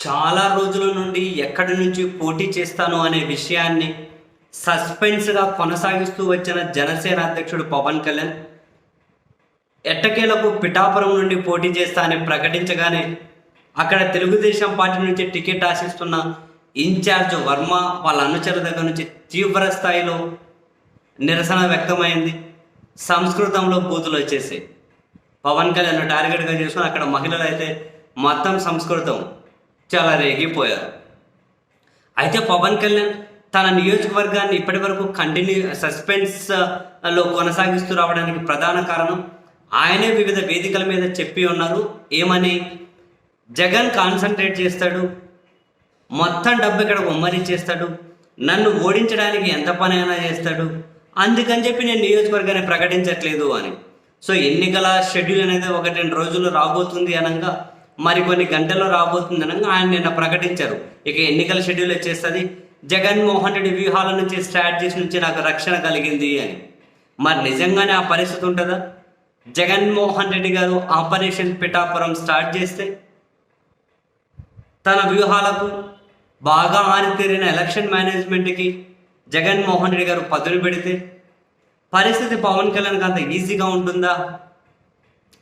చాలా రోజుల నుండి ఎక్కడి నుంచి పోటీ చేస్తాను అనే విషయాన్ని సస్పెన్స్గా కొనసాగిస్తూ వచ్చిన జనసేన అధ్యక్షుడు పవన్ కళ్యాణ్ ఎట్టకేలకు పిఠాపురం నుండి పోటీ చేస్తా అని ప్రకటించగానే అక్కడ తెలుగుదేశం పార్టీ నుంచి టికెట్ ఆశిస్తున్న ఇన్ఛార్జ్ వర్మ వాళ్ళ అనుచరుల దగ్గర నుంచి తీవ్ర స్థాయిలో నిరసన వ్యక్తమైంది. సంస్కృతంలో బూతులు వచ్చేసి పవన్ కళ్యాణ్ టార్గెట్గా చేసుకుని అక్కడ మహిళలు అయితే మొత్తం సంస్కృతం. చాలా రేగిపోయారు. అయితే పవన్ కళ్యాణ్ తన నియోజకవర్గాన్ని ఇప్పటి వరకు కంటిన్యూ సస్పెన్స్ uh, లో కొనసాగిస్తూ రావడానికి ప్రధాన కారణం ఆయనే వివిధ వేదికల మీద చెప్పి ఉన్నారు. ఏమని? జగన్ కాన్సన్ట్రేట్ చేస్తాడు. మొత్తం డబ్బు ఇక్కడ ఉమ్మరించేస్తాడు నన్ను ఓడించడానికి ఎంత పని అయినా చేస్తాడు. అందుకని చెప్పి నేను నియోజకవర్గాన్ని ప్రకటించట్లేదు అని. సో ఎన్నికల షెడ్యూల్ అనేది ఒకటి రెండు రోజులు రాబోతుంది అనగా మరికొన్ని గంటల్లో రాబోతుంది ఆయన నిన్న ప్రకటించారు. ఇక ఎన్నికల షెడ్యూల్ వచ్చేస్తుంది. జగన్మోహన్ రెడ్డి వ్యూహాల నుంచి స్ట్రాటజీస్ నుంచి నాకు రక్షణ కలిగింది అని. మరి నిజంగానే ఆ పరిస్థితి ఉంటుందా? జగన్మోహన్ రెడ్డి గారు ఆపరేషన్ పిఠాపురం స్టార్ట్ చేస్తే తన వ్యూహాలకు బాగా ఆరితేరిన ఎలక్షన్ మేనేజ్మెంట్కి జగన్మోహన్ రెడ్డి గారు పదులు పెడితే పరిస్థితి పవన్ కళ్యాణ్కి అంత ఈజీగా ఉంటుందా?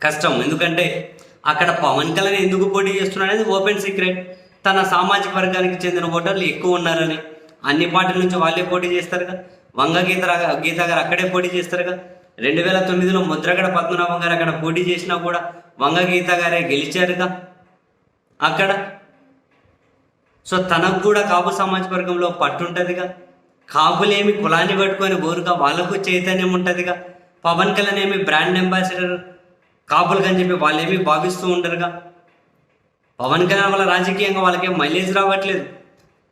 కష్టం. ఎందుకంటే అక్కడ పవన్ కళ్యాణ్ ఎందుకు పోటీ చేస్తున్నాడు అనేది ఓపెన్ సీక్రెట్. తన సామాజిక వర్గానికి చెందిన ఓటర్లు ఎక్కువ ఉన్నారని. అన్ని పార్టీల నుంచి వాళ్ళే పోటీ చేస్తారుగా. వంగ గీత గీత గారు అక్కడే పోటీ చేస్తారుగా. రెండు వేల తొమ్మిదిలో ముద్రగడ పద్మనాభం గారు అక్కడ పోటీ చేసినా కూడా వంగ గీత గారే గెలిచారుగా. అక్కడ. సో తనకు కూడా కాపు సామాజిక వర్గంలో పట్టుంటుందిగా కాపులేమి కులాన్ని పట్టుకొని బోరుగా వాళ్ళకు చైతన్యం ఉంటుందిగా. పవన్ కళ్యాణ్ ఏమి బ్రాండ్ అంబాసిడర్ కాపులకు అని చెప్పి వాళ్ళు ఏమీ భావిస్తూ ఉండరుగా. పవన్ కళ్యాణ్ వల్ల రాజకీయంగా వాళ్ళకి ఏం మైలేజ్ రావట్లేదు.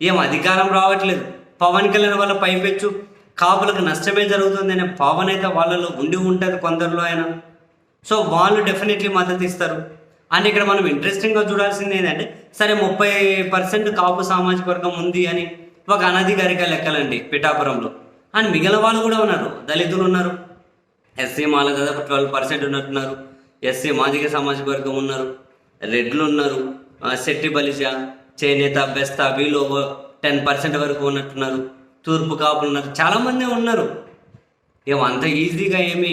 ఏం అధికారం రావట్లేదు. పవన్ కళ్యాణ్ వల్ల పైపెచ్చు కాపులకు నష్టమే జరుగుతుంది అనే భావన అయితే వాళ్ళలో ఉండి ఉంటుంది కొందరిలో అయినా. సో వాళ్ళు డెఫినెట్లీ మద్దతు ఇస్తారు. అండ్ ఇక్కడ మనం ఇంట్రెస్టింగ్గా చూడాల్సింది ఏంటంటే సరే ముప్పై పర్సెంట్ కాపు సామాజిక వర్గం ఉంది అని ఒక అనధికారిక లెక్కలండి పిఠాపురంలో. అండ్ మిగిలిన వాళ్ళు కూడా ఉన్నారు. దళితులు ఉన్నారు. ఎస్సీ మాల దాదాపు ట్వెల్వ్ పర్సెంట్ ఉన్నట్టున్నారు. ఎస్సీ మాదిగ సామాజిక వర్గం ఉన్నారు రెడ్లు ఉన్నారు శెట్టి బలిజ చేనేత బెస్త వీళ్ళు టెన్ పర్సెంట్ వరకు ఉన్నట్టున్నారు తూర్పు కాపులు ఉన్నారు చాలామంది ఉన్నారు. ఏమంత అంత ఈజీగా ఏమి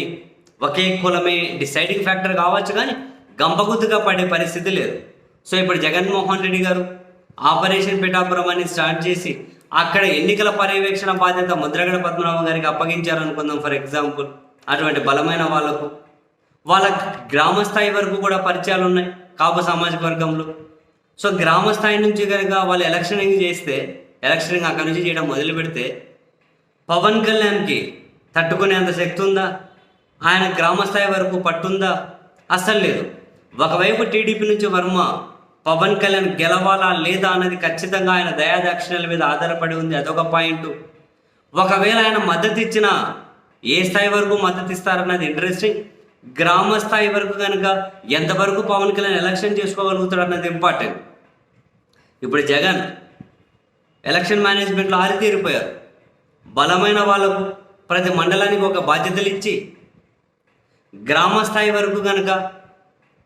ఒకే కులమే డిసైడింగ్ ఫ్యాక్టర్ కావచ్చు కానీ గంపగుద్దుగా పడే పరిస్థితి లేదు. సో ఇప్పుడు జగన్మోహన్ రెడ్డి గారు ఆపరేషన్ పిఠాపురం అని స్టార్ట్ చేసి అక్కడ ఎన్నికల పర్యవేక్షణ బాధ్యత ముద్రగడ పద్మనాభం గారికి అప్పగించారనుకుందాం ఫర్ ఎగ్జాంపుల్. అటువంటి బలమైన వాళ్ళకు వాళ్ళ గ్రామ స్థాయి వరకు కూడా పరిచయాలు ఉన్నాయి కాపు సామాజిక వర్గంలో. సో గ్రామ స్థాయి నుంచి కనుక వాళ్ళు ఎలక్షనింగ్ చేస్తే ఎలక్షనింగ్ అక్కడి నుంచి చేయడం మొదలు పెడితే పవన్ కళ్యాణ్కి తట్టుకునేంత శక్తి ఉందా? ఆయన గ్రామస్థాయి వరకు పట్టుందా? అస్సలు లేదు. ఒకవైపు టీడీపీ నుంచి వర్మ పవన్ కళ్యాణ్ గెలవాలా లేదా అన్నది ఖచ్చితంగా ఆయన దయాదాక్షిణ్యాల మీద ఆధారపడి ఉంది అదొక పాయింట్. ఒకవేళ ఆయన మద్దతు ఇచ్చినా ఏ స్థాయి వరకు మద్దతు ఇస్తారన్నది ఇంట్రెస్టింగ్ గ్రామ స్థాయి వరకు కనుక ఎంతవరకు పవన్ కళ్యాణ్ ఎలక్షన్ చేసుకోగలుగుతాడు అన్నది ఇంపార్టెంట్ ఇప్పుడు జగన్ ఎలక్షన్ మేనేజ్మెంట్లో ఆరితేరిపోయారు. బలమైన వాళ్ళకు ప్రతి మండలానికి ఒక బాధ్యతలు ఇచ్చి గ్రామ స్థాయి వరకు కనుక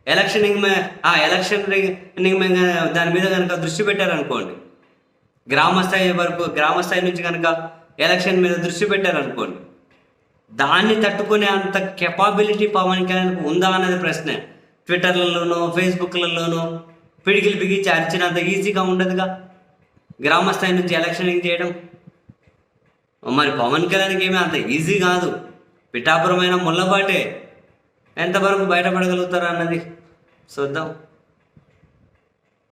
ఎలక్షనింగ్ మే ఆ ఎలక్షనింగ్ మే దాని మీద కనుక దృష్టి పెట్టారనుకోండి. గ్రామ స్థాయి వరకు గ్రామ స్థాయి నుంచి కనుక ఎలక్షన్ మీద దృష్టి పెట్టారనుకోండి. దాన్ని తట్టుకునే అంత కెపాబిలిటీ పవన్ కళ్యాణ్కి ఉందా అన్నది ప్రశ్నే. ట్విట్టర్లలోనో ఫేస్బుక్లలోనో పిడికిలు బిగించి అరిచినంత ఈజీగా ఉండదుగా. గ్రామ స్థాయి నుంచి ఎలక్షనింగ్ చేయడం. మరి పవన్ కళ్యాణ్కి ఏమీ అంత ఈజీ కాదు. పిఠాపురమైన ముళ్ళబాటే. ఎంతవరకు బయటపడగలుగుతారు అన్నది చూద్దాం.